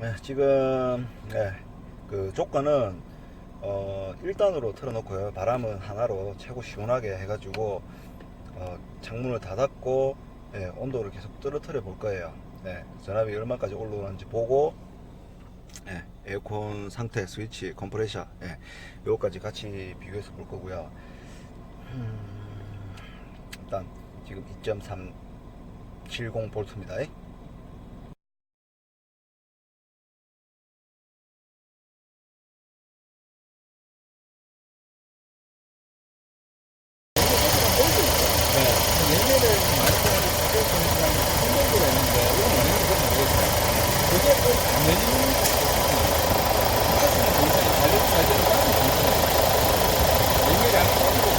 네, 지금 네, 그 조건은 어, 1단으로 틀어놓고요. 바람은 하나로 최고 시원하게 해가지고 어, 창문을 닫았고 예, 온도를 계속 떨어뜨려 볼 거예요. 네, 전압이 얼마까지 올라오는지 보고 예, 에어컨 상태, 스위치, 컴프레셔 예, 요거까지 같이 비교해서 볼 거고요. 음, 일단 지금 2.370 볼트입니다. 열매를 많이 가지고 성공도가 있는데 이건 원인은 잘 모르겠어요. 그게 꼭안 열리는 가스는 괜찮아요. 잘 되고 잘 되는 가스는 괜찮아요. 열매를 안 가지고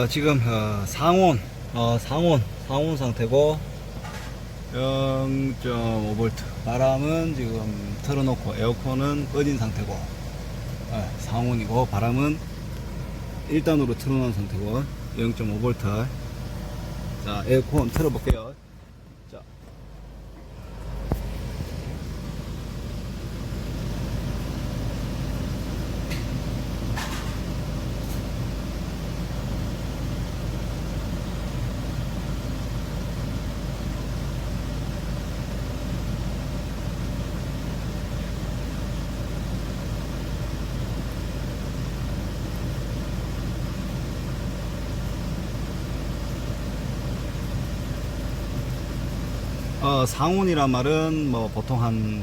어, 지금 어, 상온 어, 상온 상온 상태고 0.5V 바람은 지금 틀어놓고 에어컨은 꺼진 상태고 어, 상온이고 바람은 1단으로 틀어놓은 상태고 0.5V 자 에어컨 틀어볼게요 자 어, 상온이란 말은 뭐 보통 한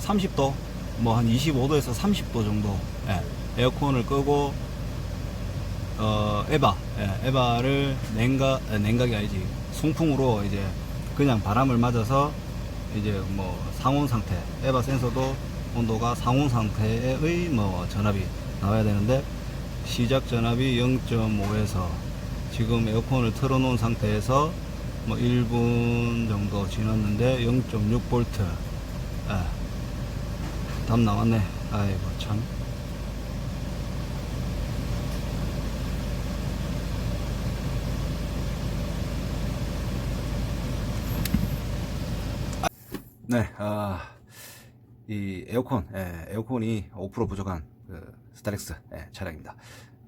30도, 뭐 한 25도에서 30도 정도. 예, 에어컨을 끄고 어, 에바, 예, 에바를 냉각, 아, 냉각이 아니지. 송풍으로 이제 그냥 바람을 맞아서 이제 뭐 상온 상태, 에바 센서도 온도가 상온 상태의 뭐 전압이 나와야 되는데 시작 전압이 0.5에서 지금 에어컨을 틀어놓은 상태에서 뭐 1분 정도 지났는데 0.6V 아, 답 나왔네. 아이고 참. 네, 아, 이 에어컨, 예, 에어컨이 5% 부족한 그 스타렉스 예, 차량입니다.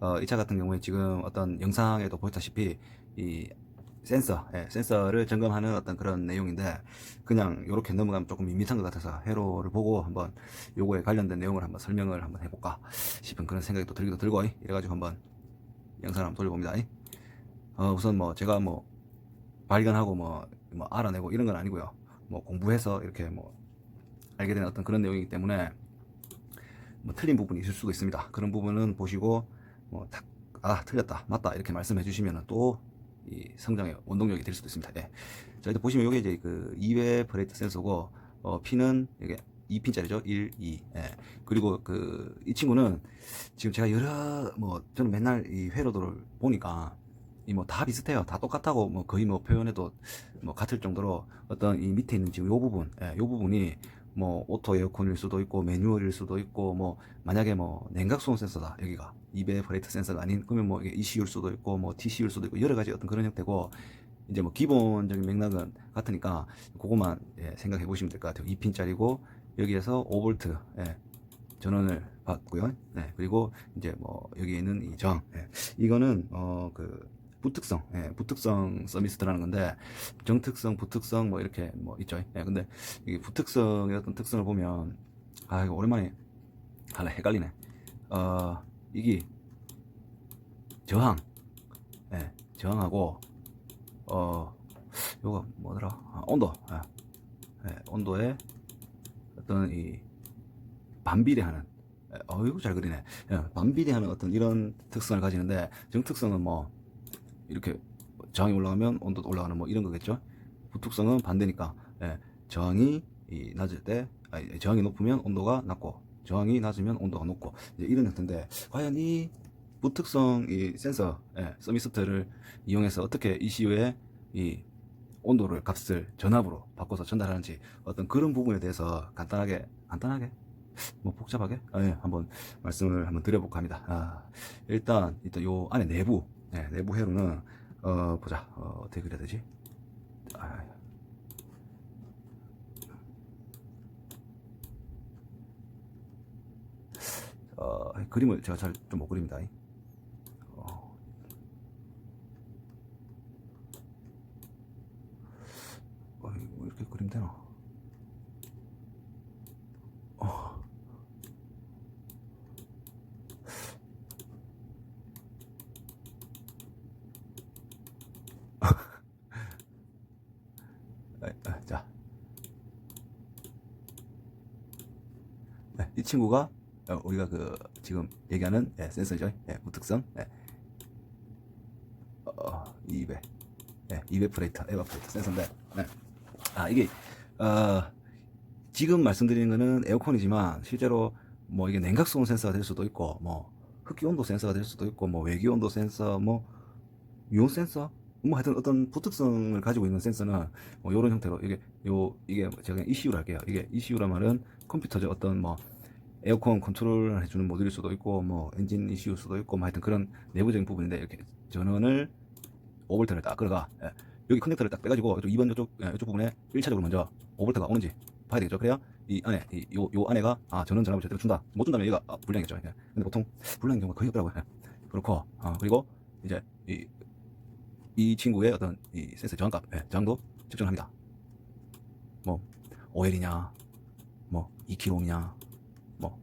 어, 이 차 같은 경우에 지금 어떤 영상에도 보였다시피 이 센서, 예, 센서를 점검하는 어떤 그런 내용인데 그냥 이렇게 넘어가면 조금 밋밋한 것 같아서 회로를 보고 한번 요거에 관련된 내용을 한번 설명을 한번 해볼까 싶은 그런 생각이 또 들기도 들고 이래가지고 한번 영상을 한번 돌려봅니다. 어, 우선 뭐 제가 뭐 발견하고 뭐, 뭐 알아내고 이런 건 아니고요. 뭐 공부해서 이렇게 뭐 알게 된 어떤 그런 내용이기 때문에 뭐 틀린 부분이 있을 수도 있습니다. 그런 부분은 보시고 뭐 딱, 아 틀렸다 맞다 이렇게 말씀해 주시면 또 이 성장의 원동력이 될 수도 있습니다. 예. 자 일단 보시면 이게 이제 그 2회 브레이트 센서고 어, P는 이게 2핀짜리죠. 1, 2. 예. 그리고 그 이 친구는 지금 제가 여러 뭐 저는 맨날 이 회로도를 보니까 이 뭐 다 비슷해요. 다 똑같다고 뭐 거의 뭐 표현해도 뭐 같을 정도로 어떤 이 밑에 있는 지금 요 부분, 예, 요 부분이 뭐 오토 에어컨일 수도 있고 매뉴얼일 수도 있고 뭐 만약에 뭐 냉각 수온 센서다 여기가 2배 브레이트 센서가 아닌 그러면 뭐 이게 ECU일 수도 있고 뭐 TCU일 수도 있고 여러 가지 어떤 그런 형태고 이제 뭐 기본적인 맥락은 같으니까 그것만 예, 생각해 보시면 될 것 같아요. 2핀짜리고 여기에서 5V 예, 전원을 받고요. 네, 그리고 이제 뭐 여기 있는 이 저항 예, 이거는 어그 부특성, 예, 부특성 서미스트라는 건데 정특성, 부특성 뭐 이렇게 뭐 있죠. 예, 근데 이 부특성의 어떤 특성을 보면 아 이거 오랜만에 할래 헷갈리네. 어 이게 저항, 예, 저항하고 어 요거 뭐더라 아, 온도, 예, 예, 온도에 어떤 이 반비례하는 예, 어이구 잘 그리네. 예, 반비례하는 어떤 이런 특성을 가지는데 정특성은 뭐 이렇게 저항이 올라가면 온도도 올라가는 뭐 이런 거겠죠. 부특성은 반대니까 예, 저항이 이 낮을 때 아니, 저항이 높으면 온도가 낮고 저항이 낮으면 온도가 높고 이제 이런 형태인데 과연 이 부특성 이 센서 예, 서미스트를 이용해서 어떻게 ECU에 이 온도를 값을 전압으로 바꿔서 전달하는지 어떤 그런 부분에 대해서 간단하게 간단하게 뭐 복잡하게 아, 예, 한번 말씀을 한번 드려볼까 합니다. 아, 일단 일단 요 안에 내부 예, 내부 회로는 어 보자 어, 어떻게 그려야 되지? 아, 어, 그림을 제가 잘 좀 못 그립니다. 어. 어, 이렇게 그리면 되나? 자. 네, 이 친구가 어, 우리가 그 지금 얘기하는 예, 센서죠. 예, 무특성. 예. 어, 200. 예, 200프레이터, 에바프레이터 센서인데. 네. 아, 이게 어, 지금 말씀드리는 거는 에어컨이지만 실제로 뭐 이게 냉각 수온 센서가 될 수도 있고 뭐 흡기 온도 센서가 될 수도 있고 뭐 외기 온도 센서 뭐 유온 센서 뭐 하여튼 어떤 부특성을 가지고 있는 센서는 뭐 이런 형태로 이게 요 이게 제가 ECU로 할게요. 이게 ECU란 말은 컴퓨터적 어떤 뭐 에어컨 컨트롤 해주는 모듈일 수도 있고 뭐 엔진 ECU일 수도 있고 뭐 하여튼 그런 내부적인 부분인데 이렇게 전원을 5볼트를 딱 끌어가 예. 여기 커넥터를 딱 빼가지고 이쪽 2번 이쪽 예, 이쪽 부분에 1차적으로 먼저 5볼트가 오는지 봐야 되겠죠. 그래야 이 안에 이, 요, 요 안에가 아 전원 전압을 제대로 준다. 못 준다면 얘가 아, 불량이겠죠. 예. 근데 보통 불량인 경우가 거의 없더라고요. 예. 그렇고 어, 그리고 이제 이, 이 친구의 어떤 이 센서 저항값 예, 저항도 측정합니다. 뭐 5L이냐 뭐 2kg이냐 뭐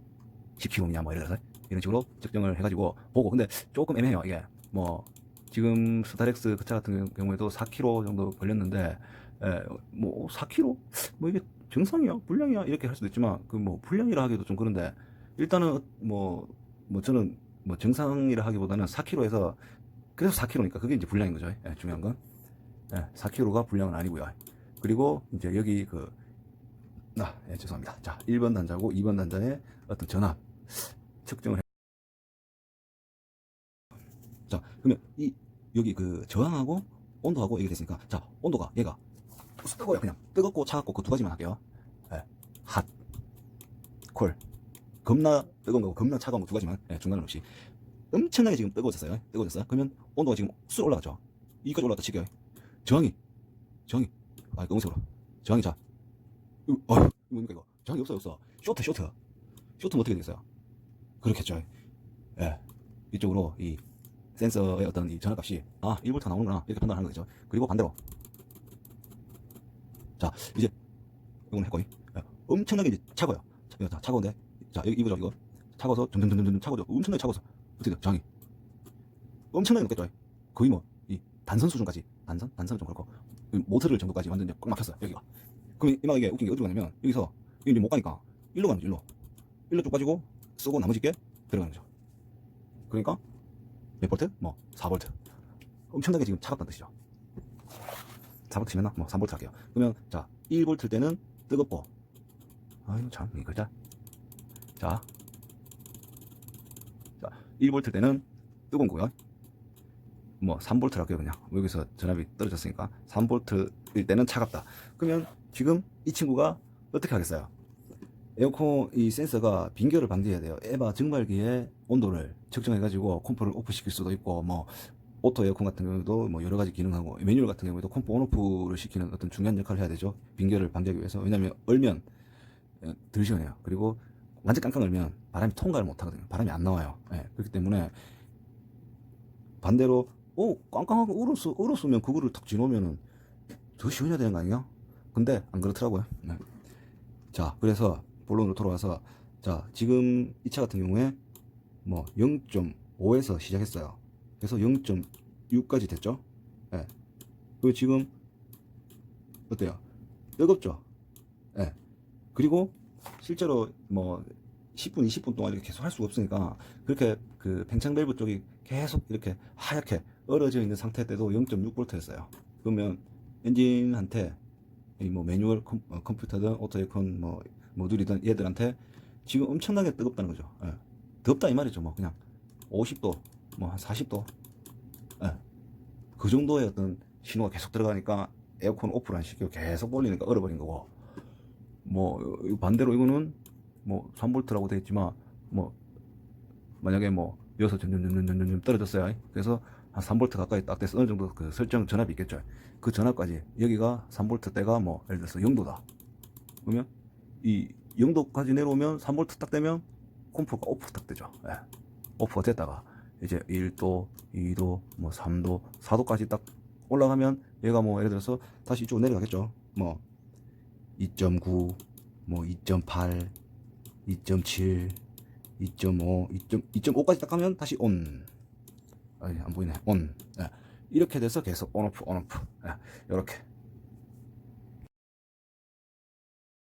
10kg이냐 뭐 들어서 이런 식으로 측정을 해가지고 보고. 근데 조금 애매해요 이게. 뭐 지금 스타렉스 그 차 같은 경우에도 4kg 정도 걸렸는데 에, 뭐 4kg 뭐 이게 정상이야 불량이야? 이렇게 할 수도 있지만 그 뭐 불량이라 하기도 좀 그런데 일단은 뭐뭐 저는 뭐 정상이라 하기보다는 4kg에서 그래서 4kg니까 그게 이제 불량인 거죠 예, 중요한 건 예, 4kg가 불량은 아니고요 그리고 이제 여기 그 아, 예, 죄송합니다. 자, 1번 단자고 2번 단자의 어떤 전압 측정을 해. 자, 그러면 이 여기 그 저항하고 온도하고 얘기 됐으니까 자, 온도가 얘가 뜨거워요. 그냥 뜨겁고 차갑고 그 두 가지만 할게요. 예. 핫, 콜. 겁나 뜨거운 거고 겁나 차가운 거 두 가지만 예, 중간은 없이 엄청나게 지금 뜨거워졌어요. 뜨거워졌어요. 그러면 온도가 지금 쑥 올라갔죠. 이까지 올라갔다 치게요. 저항이 저항이 아 세워. 저항이 자 이거, 어휴, 이거 뭡니까 이거? 저항이 없어요, 없어. 쇼트, 쇼트. 쇼트는 어떻게 되겠어요? 그렇겠죠. 예. 이쪽으로 이 센서의 어떤 이 전압 값이, 아, 1볼트 나오는구나. 이렇게 판단하는 거죠. 그리고 반대로. 자, 이제, 이거는 했고, 예. 엄청나게 이제 이거 자, 차가운데. 자, 여기 이거죠, 이거. 차가워서 점점점점 차고죠. 엄청나게 차고서. 어떻게 저항이? 엄청나게 높겠죠. 거의 뭐, 이 단선 수준까지, 단선? 단선은 좀 그렇고, 이 모터를 정도까지 완전 이제 꽉 막혔어요, 여기가. 그럼 이막 이게 웃긴 게 어디로 가냐면 여기서 이게 이제 못 가니까 일로 가는 거죠 일로 일로 쭉 빠지고 쓰고 나머지 게 들어가는 거죠 그러니까 몇 볼트? 뭐 4볼트 엄청나게 지금 차갑다는 뜻이죠 4볼트 치면 뭐 3볼트 할게요 그러면 자 1볼트 때는 뜨겁고 아유 참 이거 자 자, 자 1볼트 때는 뜨거운 거고요 뭐 3볼트 할게요 그냥 여기서 전압이 떨어졌으니까 3볼트일 때는 차갑다 그러면 지금 이 친구가 어떻게 하겠어요? 에어컨 이 센서가 빈결을 방지해야 돼요. 에바 증발기의 온도를 측정해 가지고 컴프를 오프 시킬 수도 있고 뭐 오토 에어컨 같은 경우도 뭐 여러 가지 기능하고 매뉴얼 같은 경우에도 컴프 온오프를 시키는 어떤 중요한 역할을 해야 되죠. 빈결을 방지하기 위해서 왜냐하면 얼면 어, 덜 시원해요. 그리고 완전 깡깡 얼면 바람이 통과를 못 하거든요. 바람이 안 나와요. 예, 그렇기 때문에 반대로 오 깡깡하고 얼었어 얼었으면 그거를 탁 지놓으면은 더 시원해야 되는 거 아니야? 근데 안 그렇더라고요. 네. 자, 그래서 본론으로 돌아와서 자, 지금 이 차 같은 경우에 뭐 0.5에서 시작했어요. 그래서 0.6까지 됐죠. 예. 그리고 지금 어때요? 뜨겁죠. 예. 그리고 실제로 뭐 10분, 20분 동안 이렇게 계속 할 수가 없으니까 그렇게 그 팽창 밸브 쪽이 계속 이렇게 하얗게 얼어져 있는 상태 때도 0.6V였어요. 그러면 엔진한테 이뭐 매뉴얼 컴, 어, 컴퓨터든 오토 에어컨 뭐 모듈이든 얘들한테 지금 엄청나게 뜨겁다는 거죠. 예. 덥다 이 말이죠. 뭐 그냥 50도, 뭐 한 40도, 예. 그 정도의 어떤 신호가 계속 들어가니까 에어컨 오프를 안 시키고 계속 돌리니까 얼어버린 거고 뭐 이- 반대로 이거는 뭐 3볼트라고 되어 있지만 뭐 만약에 뭐 여기서 점점점점점점 떨어졌어요. 그래서 한 3볼트 가까이 딱 돼서 어느 정도 그 설정 전압이 있겠죠. 그 전압까지 여기가 3볼트 때가 뭐 예를 들어서 0도다. 그러면 이 0도까지 내려오면 3볼트 딱 되면 콤프가 오프 딱 되죠. 예. 오프가 됐다가 이제 1도, 2도, 뭐 3도, 4도까지 딱 올라가면 얘가 뭐 예를 들어서 다시 이쪽으로 내려가겠죠. 뭐 2.9, 뭐 2.8, 2.7, 2.5, 2.5까지 딱 가면 다시 온. 안 보이네. 온. 예. 이렇게 돼서 계속 온 오프, 온 오프. 예. 이렇게.